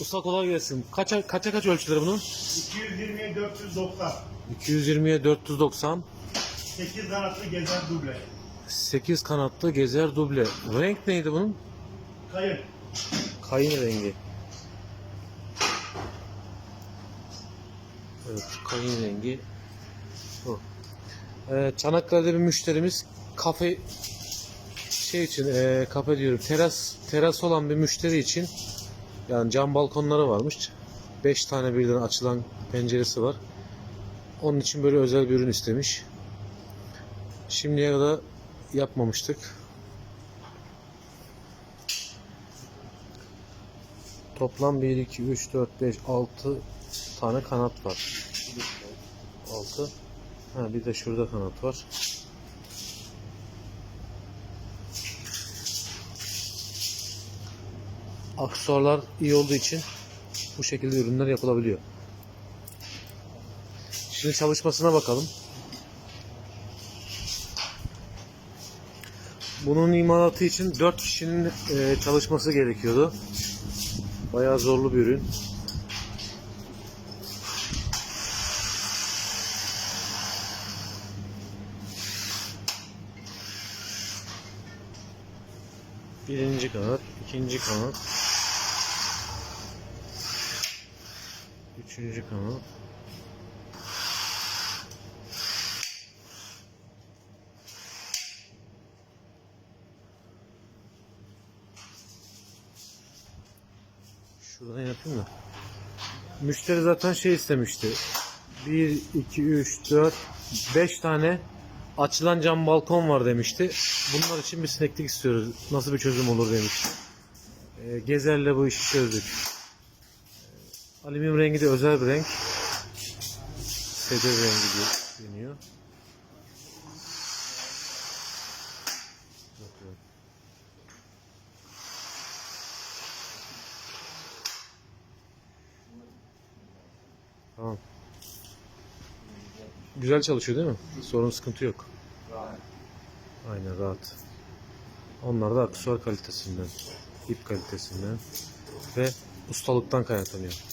Usta kolay gelsin. Kaça kaça kaç ölçüleri bunun? 220'ye 490. 220'ye 490. 8 kanatlı gezer duble. 8 kanatlı gezer duble. Renk neydi bunun? Kayın. Kayın rengi. Evet, kayın rengi. Bu. Ee, Çanakkale'de bir müşterimiz kafe şey için e, kafe diyorum teras teras olan bir müşteri için yani cam balkonları varmış. 5 tane birden açılan penceresi var. Onun için böyle özel bir ürün istemiş. Şimdiye kadar yapmamıştık. Toplam 1, 2, 3, 4, 5, 6 tane kanat var. 6. Ha, bir de şurada kanat var. Aksesuarlar iyi olduğu için bu şekilde ürünler yapılabiliyor. Şimdi çalışmasına bakalım. Bunun imalatı için 4 kişinin e, çalışması gerekiyordu. Bayağı zorlu bir ürün. Birinci kanat, ikinci kanat, üçüncü kanat, Şuradan yapayım mı? Müşteri zaten şey istemişti. 1, 2, 3, 4, 5 tane açılan cam balkon var demişti. Bunlar için bir sineklik istiyoruz. Nasıl bir çözüm olur demişti. Ee, Gezer'le bu işi çözdük. Alüminyum rengi de özel bir renk. Sedir rengi deniyor. Tamam. Güzel çalışıyor değil mi? Sorun sıkıntı yok. Aynen rahat. Onlar da aksesuar kalitesinden, ip kalitesinden ve ustalıktan kaynaklanıyor.